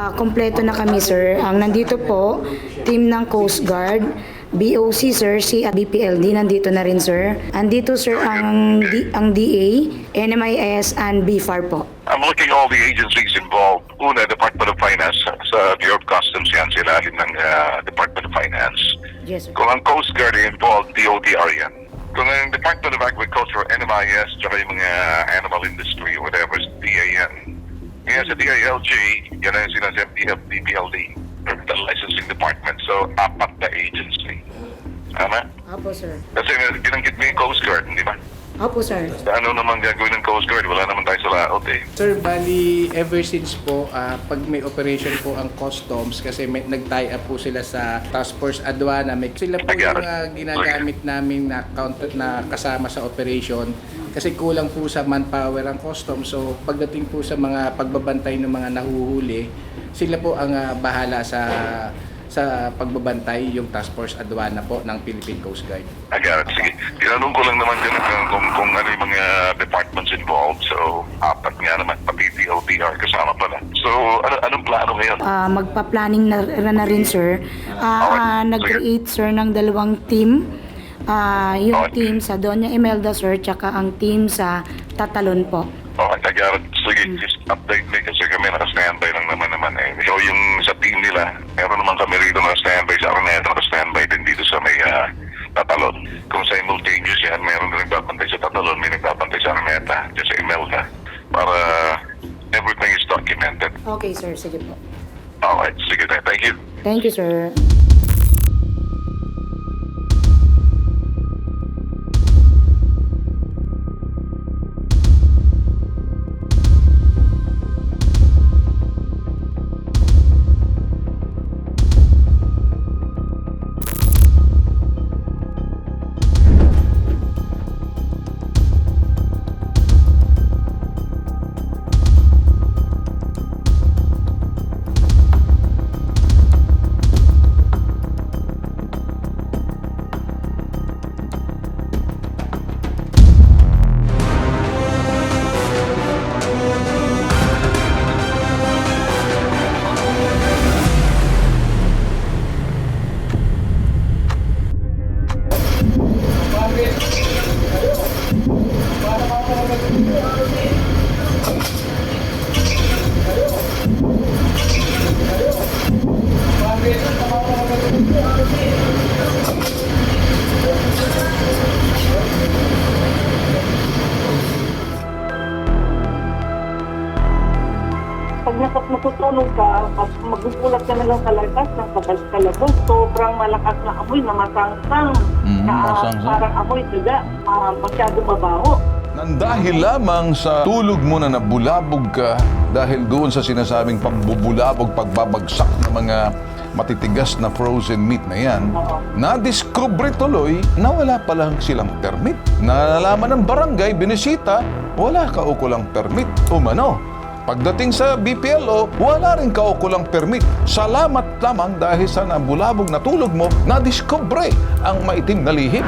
Ah, kompleto na kami, sir. Ang nandito po, team ng Coast Guard, BOC, sir, si BPLD, nandito na rin, sir. Andito, sir, ang, D- ang DA, NMIS, and BFAR po. I'm looking all the agencies involved. Una, Department of Finance. Sa Bureau of Customs yan, sila ng ah, Department of Finance. Yes, sir. Kung ang Coast Guard involved, DOTR yan. Kung ang Department of Agriculture, NMIS, tsaka yung mga animal industry, whatever, DA yan. Kaya sa DILG, yan ang sinasabi DF, DPLD, the licensing department. So, apat na agency. Tama? Apo, sir. Kasi binanggit mo yung Coast Guard, hindi ba? Apo, sir. Ano naman gagawin ng Coast Guard? Wala naman tayo sa laot eh. Sir, bali ever since po, ah, pag may operation po ang customs, kasi may, nag-tie up po sila sa Task Force Aduana, may, sila po yung ah, ginagamit namin na, counter, na kasama sa operation. Kasi kulang po sa manpower ang customs. So pagdating po sa mga pagbabantay ng mga nahuhuli, sila po ang ah, bahala sa sa pagbabantay yung Task Force Aduana po ng Philippine Coast Guard. Agad, sige. Tinanong ko lang naman din kung, kung, kung ano yung mga departments involved. So, apat nga naman, pati DOTR kasama pala. So, ano, anong plano ngayon? Ah, magpa-planning na, na rin, sir. Ah, ah, nag-create, sir, ng dalawang team. Ah, yung Okay. team sa Doña Imelda, sir, tsaka ang team sa Tatalon po. Okay, agad. Sige, just update me kasi kami naka-standby lang naman naman eh. So, yung sa team nila, naman kami rito naka-standby sa Araneta, naka-standby din dito sa may ah, Tatalon. Kung simultaneous yan, meron din nagbabantay sa Tatalon, may nagbabantay sa Araneta, dyan sa Imelda, para everything is documented. Okay, sir. Sige po. Alright, sige. Thank you. Thank you, sir. Amoy na masangsang. Mm, na, masangsang. Parang amoy daga, ah, masyado mabaho. Nang dahil lamang sa tulog mo na nabulabog ka dahil doon sa sinasabing pagbubulabog, pagbabagsak ng mga matitigas na frozen meat na yan, Oo. na-discover tuloy na wala palang silang permit. Nalalaman ng barangay, binisita, wala kaukulang permit. Umano, pagdating sa BPLO, wala rin kaukulang permit. Salamat lamang dahil sa nabulabog na tulog mo, na-discover ang maitim na lihim.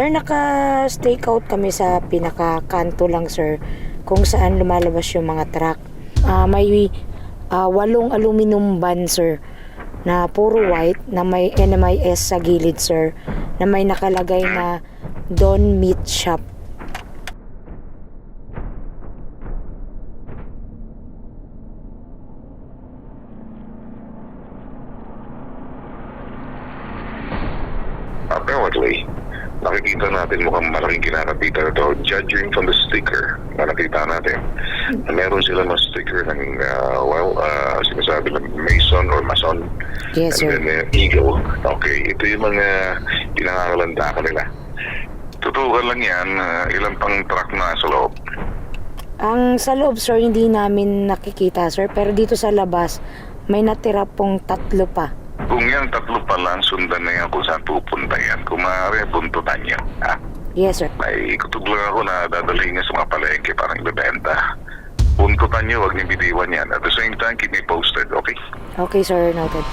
Sir, naka-stake out kami sa pinaka-kanto lang, sir, kung saan lumalabas yung mga truck. Ah, may ah, walong aluminum van, sir, na puro white, na may NMIS sa gilid, sir, na may nakalagay na Don Meat Shop. Apparently, nakikita natin mukhang malaking kinakapitan na to. Judging from the sticker na nakita natin, na meron sila mga sticker ng, uh, well, uh, sinasabi ng Mason or Mason. Yes, sir. And then uh, Eagle. Okay, ito yung mga pinangangalanda ka nila. Tutukan lang yan, uh, ilang pang truck na sa loob. Ang sa loob, sir, hindi namin nakikita, sir. Pero dito sa labas, may natira pong tatlo pa. Kung yan tatlo pa lang, sundan na yan kung saan pupunta yan. Kung maaari, buntutan yan. Ha? Yes, sir. Okay, sir. Noted.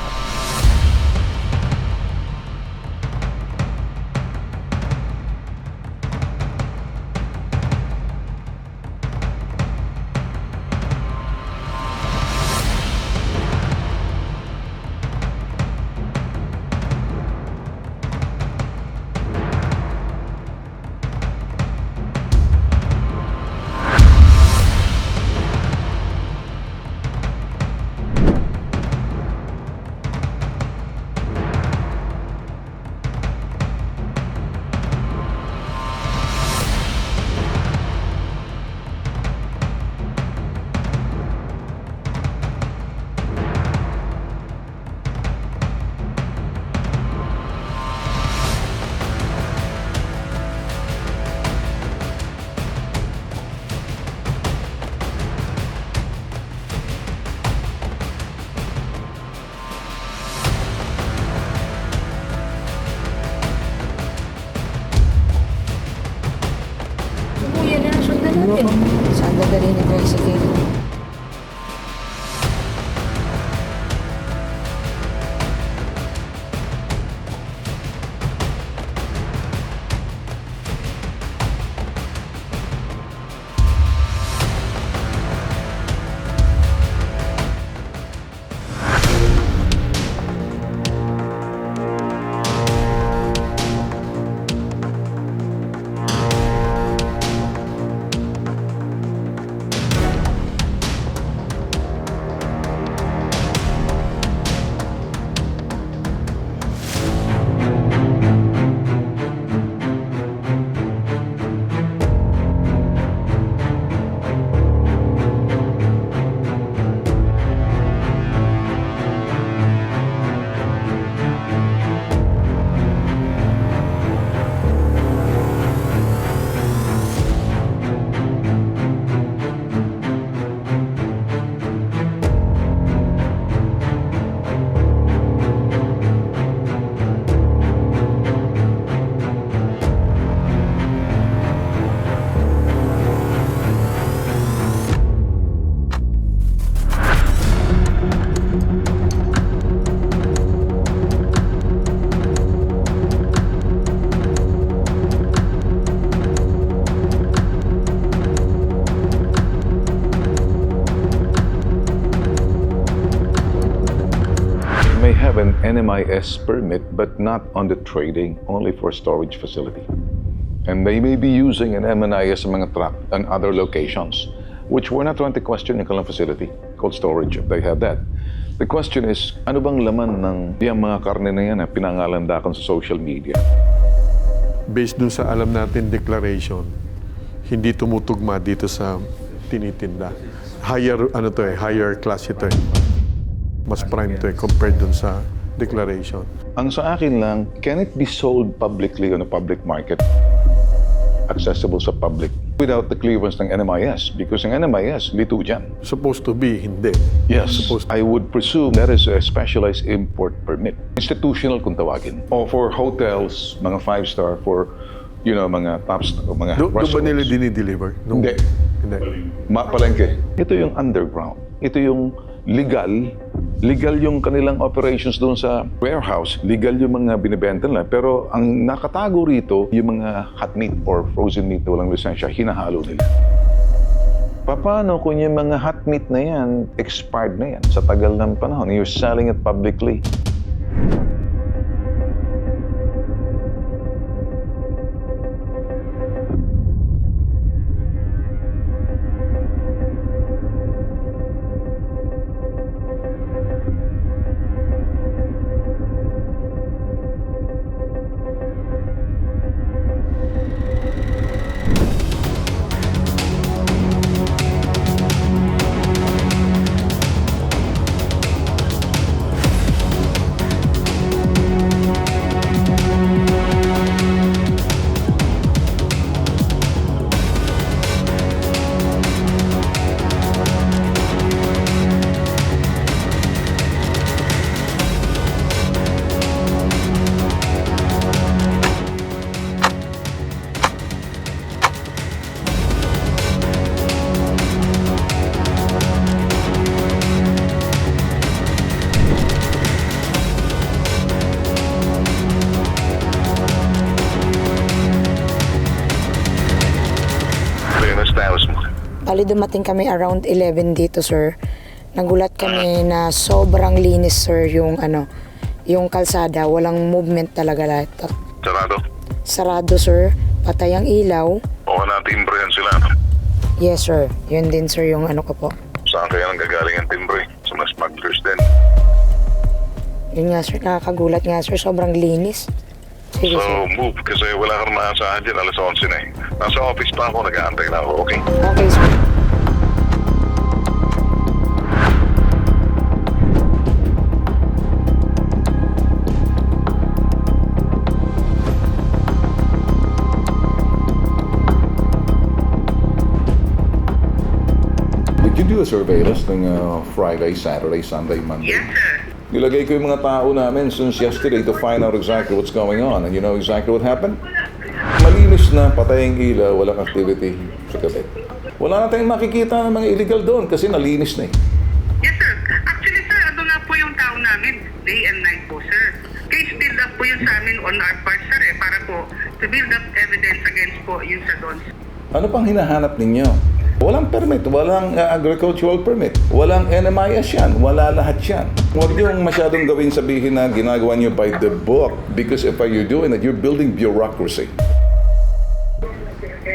An NMIS permit, but not on the trading, only for storage facility. And they may be using an MNIS mga truck and other locations, which we're not trying to question yung kanilang facility, cold storage, if they have that. The question is, ano bang laman ng yung mga karne na yan na pinangalandakan sa social media? based dun sa alam natin declaration, hindi tumutugma dito sa tinitinda. Higher, ano to eh, higher class ito eh. Mas prime to eh, compared dun sa declaration. Ang sa akin lang, can it be sold publicly on a public market? Accessible sa public without the clearance ng NMIS because ang NMIS, lito dyan. Supposed to be, hindi. Yes, Supposed I would presume that is a specialized import permit. Institutional kung tawagin. O for hotels, mga five-star, for, you know, mga tops, mga Do, do ba nila dinideliver? No. Hindi. Hindi. Ma palengke. Ito yung underground. Ito yung legal. Legal yung kanilang operations doon sa warehouse. Legal yung mga binibenta nila. Pero ang nakatago rito, yung mga hot meat or frozen meat na walang lisensya, hinahalo nila. Paano kung yung mga hot meat na yan, expired na yan sa tagal ng panahon, you're selling it publicly? Ali dumating kami around 11 dito, sir. Nagulat kami na sobrang linis, sir, yung ano, yung kalsada. Walang movement talaga lahat. Sarado. Sarado, sir. Patay ang ilaw. O na timbre yan sila. No? Yes, sir. Yun din, sir, yung ano ko po. Saan kaya nang gagaling ang timbre? Sa mga smugglers din. Yun nga, sir. Nakakagulat nga, sir. Sobrang linis. Sige, So, sir. move. Kasi wala kang maasahan dyan. Alas 11 na eh. Nasa office pa ako. Nag-aantay na ako. Okay? Okay, sir. Did you do a surveillance ng uh, Friday, Saturday, Sunday, Monday? Yes, sir. Nilagay ko yung mga tao namin since yesterday to find out exactly what's going on. And you know exactly what happened? Malinis na, patay ang ilaw, walang activity sa gabi. Wala na tayong makikita ng mga illegal doon kasi nalinis na eh. Yes, sir. Actually, sir, ano nga po yung tao namin, day and night po, sir. Case build up po yun sa amin on our part, sir, eh, para po to build up evidence against po yun sa Dons. Ano pang hinahanap ninyo? Walang permit, walang uh, agricultural permit, walang NMIS yan, wala lahat yan. Huwag yung masyadong gawin sabihin na ginagawa nyo by the book because if you're doing it, you're building bureaucracy.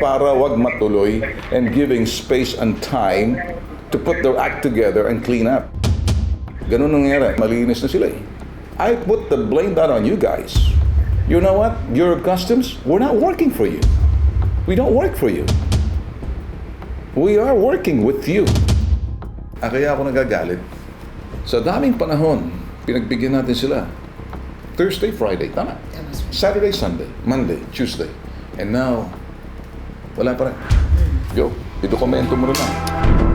Para wag matuloy and giving space and time to put their act together and clean up. Ganun nangyari. Malinis na sila eh. I put the blame that on you guys. You know what? Your customs, we're not working for you. We don't work for you. We are working with you. Ah, kaya ako nagagalit. Sa daming panahon, pinagbigyan natin sila. Thursday, Friday, tama. Saturday, Sunday, Monday, Tuesday. And now, wala pa rin. Yo, idokumento mo rin lang.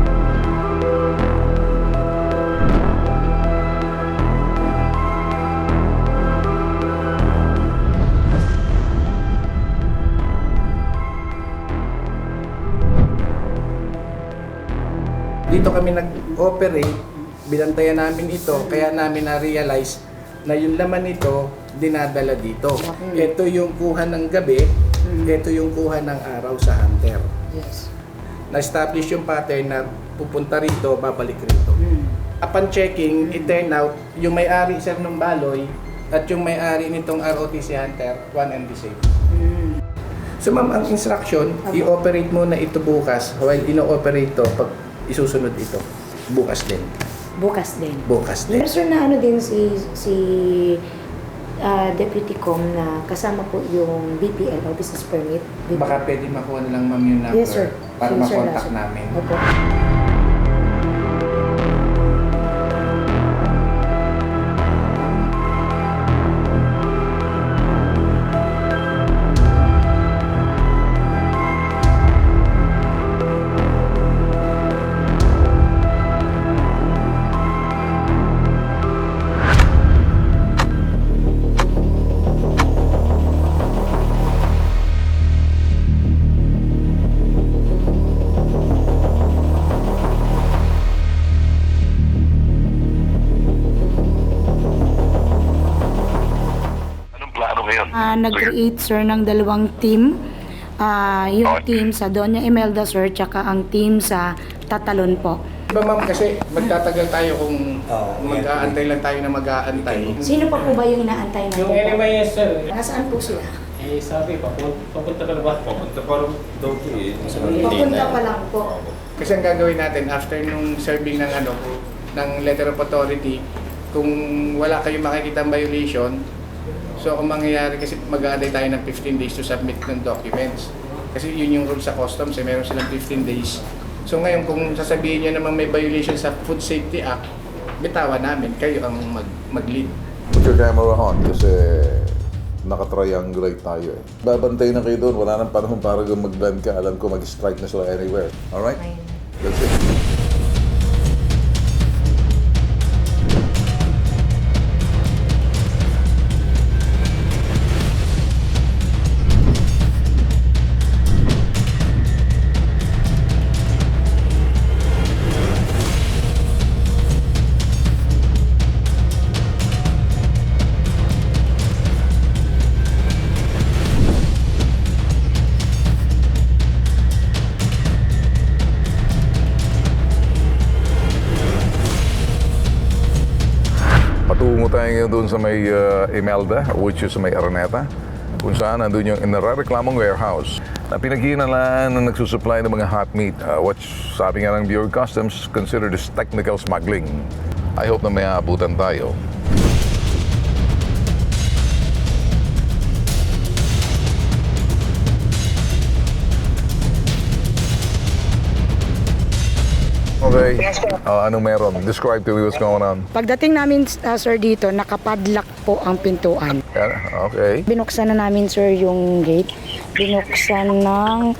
Dito kami nag-operate, binantayan namin ito, kaya namin na-realize na yung laman nito dinadala dito. Ito yung kuha ng gabi, ito yung kuha ng araw sa hunter. Yes. Na-establish yung pattern na pupunta rito, babalik rito. Upon checking, it turned out, yung may-ari sir ng baloy at yung may-ari nitong ROTC Hunter, one and the same. So ma'am, ang instruction, i-operate muna ito bukas while ino-operate to pag isusunod ito. Bukas din. Bukas din. Bukas din. Pero sir, na ano din si, si ah, Deputy Com na kasama po yung BPL o Business Permit. Baka pwede makuha na lang ma'am yung number Yes, sir. para Yes, makontak namin. Opo. Anong nag-create sir ng dalawang team. Ah, yung Okay. team sa Doña Imelda sir, tsaka ang team sa Tatalon po. Diba ma'am, kasi magtatagal tayo kung mag-aantay lang tayo na mag-aantay. Sino pa po ba yung inaantay natin? Yung NMIS sir, Nasaan po sila? eh sabi pa, papunta ka na ba? Papunta pa rin daw po eh. Papunta pa lang po. Kasi ang gagawin natin after nung serving ng ano ng letter of authority, kung wala kayong makikita violation, so kung mangyayari kasi mag-aantay tayo ng 15 days to submit ng documents. Kasi yun yung rule sa customs, eh, meron silang 15 days. So ngayon kung sasabihin nyo naman may violation sa Food Safety Act, bitawan namin, kayo ang mag- mag-lead. Put your camera on kasi nakatriangulate tayo eh. Babantay na kayo doon. Wala nang panahon para mag-blend ka. Alam ko mag-strike na sila anywhere. Alright? That's it. Doon sa may uh, Imelda, which is sa may Araneta, kung saan nandun yung inareklamong warehouse na pinaghinalaan na nagsusupply ng mga hot meat, uh, which sabi nga ng Bureau of Customs considered as technical smuggling. I hope na may aabutan tayo. Okay. Uh, anong meron? Describe to me what's going on. Pagdating namin, ah, sir, dito, nakapadlock po ang pintuan. Yeah, okay. Binuksan na namin, sir, yung gate. Binuksan ng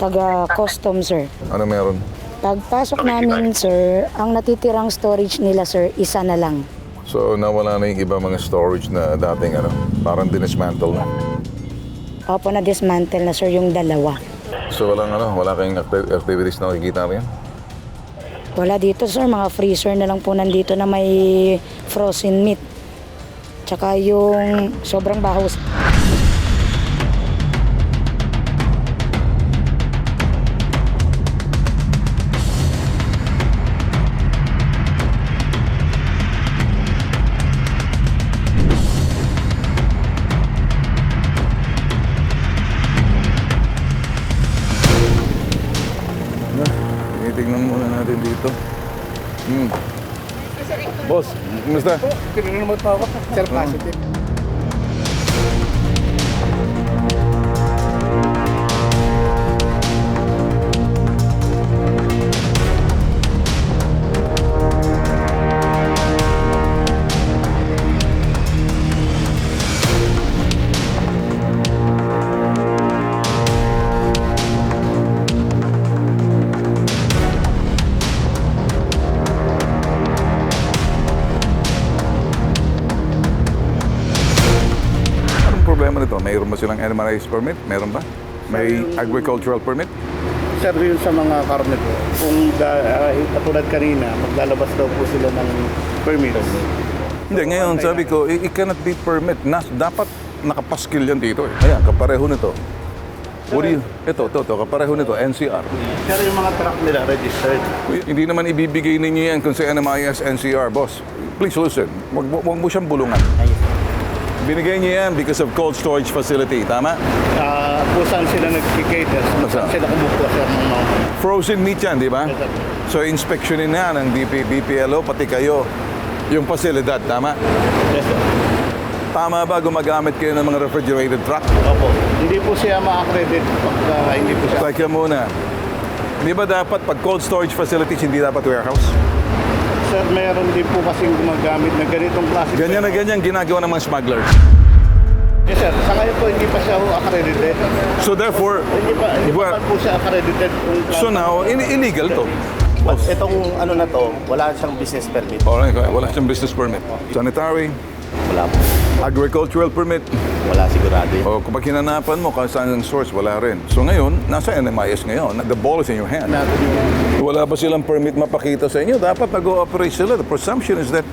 taga-custom, sir. Ano meron? Pagpasok namin, sir, ang natitirang storage nila, sir, isa na lang. So, nawala na yung iba mga storage na dating ano, parang dinismantle na. Opo, na-dismantle na, sir, yung dalawa. So, walang ano, wala kayong acti- activities na nakikita rin? Wala dito, sir. Mga freezer na lang po nandito na may frozen meat. Tsaka yung sobrang baho. Boss, kumusta? Pinunumot pa ako. Sir, positive. Mayroon ba silang NMRIS permit? Meron ba? May agricultural permit? Sir, yun sa mga karne po, kung da, uh, katulad kanina, maglalabas daw po sila ng permit. Hindi, ngayon sabi ko, it, it cannot be permit. Nas, dapat nakapaskil yan dito eh. Ayan, kapareho nito. What do you, ito, ito, ito, kapareho nito, NCR. Pero yung mga truck nila registered. Uy, Hindi naman ibibigay ninyo yan kung sa NMIS NCR, boss. Please listen, wag, wag, wag mo siyang bulungan. Binigay niyo yan because of cold storage facility, tama? Uh, kung saan sila nag-cater, kung Saan? sila kumukuha sir ng mga Frozen meat yan, di ba? Yes, sir. So, inspectionin na ng BP, BPLO, pati kayo, yung pasilidad, tama? Yes, sir. Tama ba gumagamit kayo ng mga refrigerated truck? Opo. Hindi po siya ma-accredit pagka hindi po siya. Teka muna. Di ba dapat pag cold storage facilities, hindi dapat warehouse? Sir, meron din po kasing gumagamit na ganitong klase. Ganyan na ganyan ginagawa ng mga smugglers. Yes, sir. Sa ngayon po, hindi pa siya ho accredited. So therefore, Hindi pa, hindi well, pa po siya accredited. So now, in- illegal to. But itong ano na to, wala siyang business permit. Alright, wala siyang business permit. Sanitary, Wala po. agricultural permit, Wala sigurado yun. o kapag hinanapan mo kung saan ang source, wala rin. So ngayon, nasa NMIS ngayon. The ball is in your hand. natin yung Wala ba silang permit mapakita sa inyo? Dapat nag-ooperate sila. The presumption is that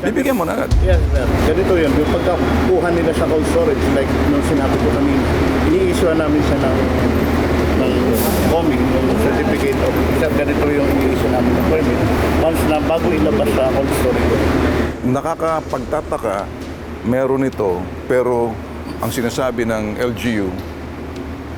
bibigyan mo na agad. Yes, sir. Ganito yun. Yung pagkakuha nila sa cold storage, like nung sinabi ko kanina, ini-issue namin siya ng ng COMI, yung certificate of ganito yung ini-issue namin ng permit. Once na bago ilabas sa cold storage. Nakakapagtataka, meron ito, pero ang sinasabi ng LGU,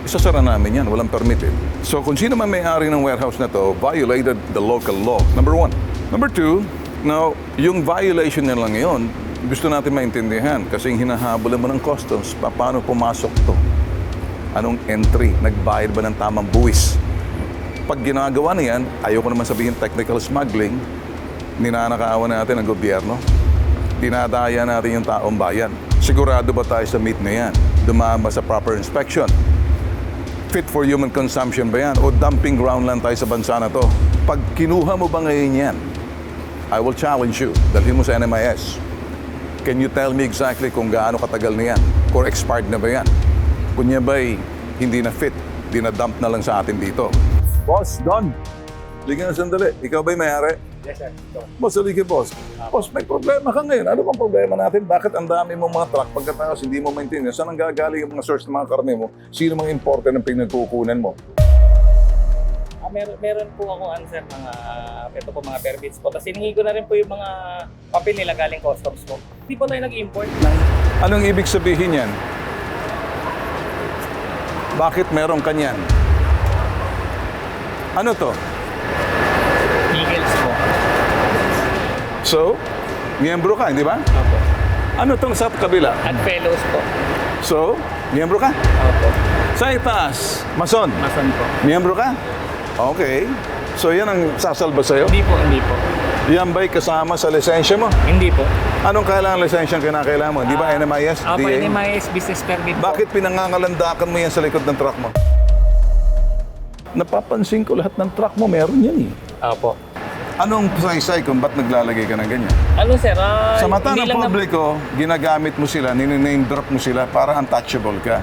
isasara namin yan, walang permit eh. So kung sino man may-ari ng warehouse na to, violated the local law. Number one. Number two, now, yung violation nila ngayon, gusto natin maintindihan kasi hinahabol mo ng customs, pa- paano pumasok to? Anong entry? Nagbayad ba ng tamang buwis? Pag ginagawa na yan, ayoko naman sabihin technical smuggling, ninanakaawa natin ang gobyerno. Dinadaya natin yung taong bayan. Sigurado ba tayo sa meat na yan? Dumaan ba sa proper inspection? Fit for human consumption ba yan? O dumping ground lang tayo sa bansa na to? Pag kinuha mo ba ngayon yan, I will challenge you. Dalhin mo sa NMIS. Can you tell me exactly kung gaano katagal na yan? Or expired na ba yan? Kunya ba'y hindi na fit, dinadump na lang sa atin dito? Boss, Don. Liga na sandali. Ikaw ba'y may-ari? Yes, sir. Boss, halika boss. Boss, may problema ka ngayon. Ano bang problema natin? Bakit ang dami mong mga truck pagkatapos hindi mo maintindihan? Saan ang gagaling yung mga source ng mga karne mo? Sino mga importer ng pinagkukunan mo? Ah, meron, meron po ako answer mga, ito po mga permits po. Tapos hiningi ko na rin po yung mga papel nila galing customs po. Hindi po tayo nag-import ng Anong ibig sabihin yan? Bakit meron kanyan? Ano to? eagles po. So, miyembro ka, di ba? Opo. Ano tong sa kabila? At fellows po. So, miyembro ka? Opo. Sa itaas, mason. Mason po. Miyembro ka? Okay. So, yan ang sasalba sa'yo? Hindi po, hindi po. Yan ba'y kasama sa lisensya mo? Hindi po. Anong kailangan lisensya ang kinakailangan mo? Di ba NMIS? Opo, DA? NMIS business permit po. Bakit pinangangalandakan mo yan sa likod ng truck mo? Napapansin ko lahat ng truck mo, meron yan eh. Opo. Anong saysay kung ba't naglalagay ka ng ganyan? Ano sir, ah, Sa mata hindi ng lang na- publiko, ginagamit mo sila, name drop mo sila para untouchable ka.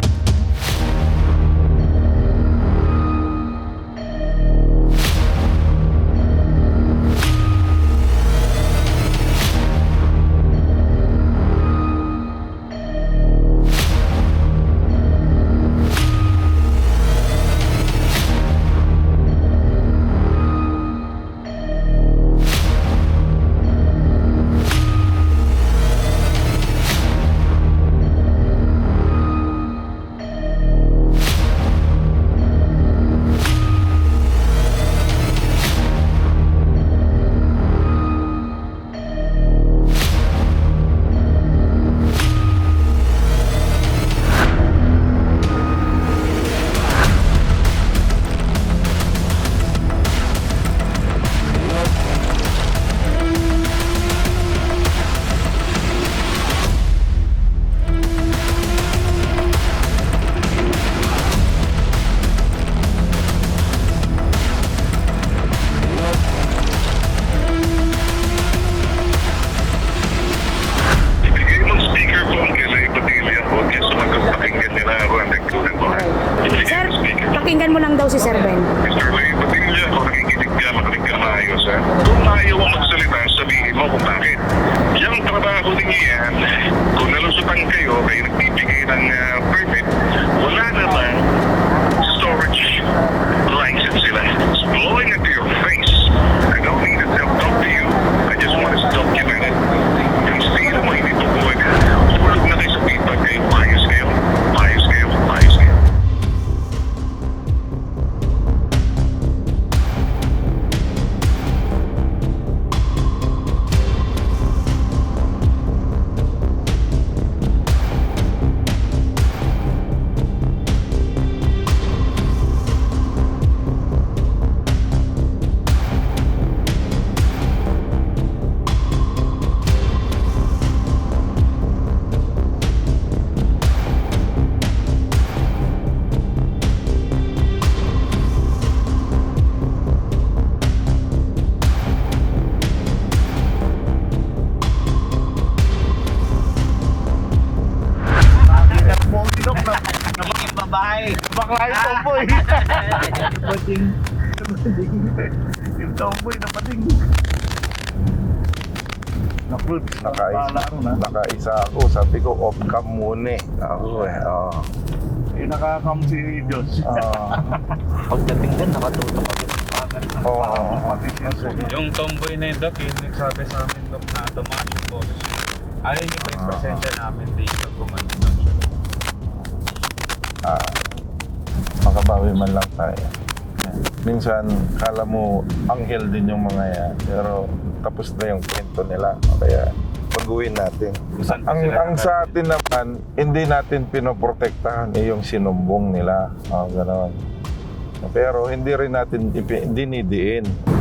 Naku, nakaisa, nakaisa ako. Sabi ko, off cam muna eh. Ako eh, oo. Yung nakakam si Diyos. Pagdating din, nakatutok ako. Oo, sa Yung tomboy na yun, Doc, yung nagsabi sa amin, Doc, na tumaas yung boses. Ayaw niyo pa yung presensya namin dito siya. ah, makabawi man lang tayo. Minsan, kala mo, anghel din yung mga yan. Pero tapos na yung kwento nila. Kaya, pag-uwi natin. Saan Ang, ang sa atin naman, hindi natin pinoprotektahan eh, yung sinumbong nila. Oh, gano'n. Pero hindi rin natin dinidiin.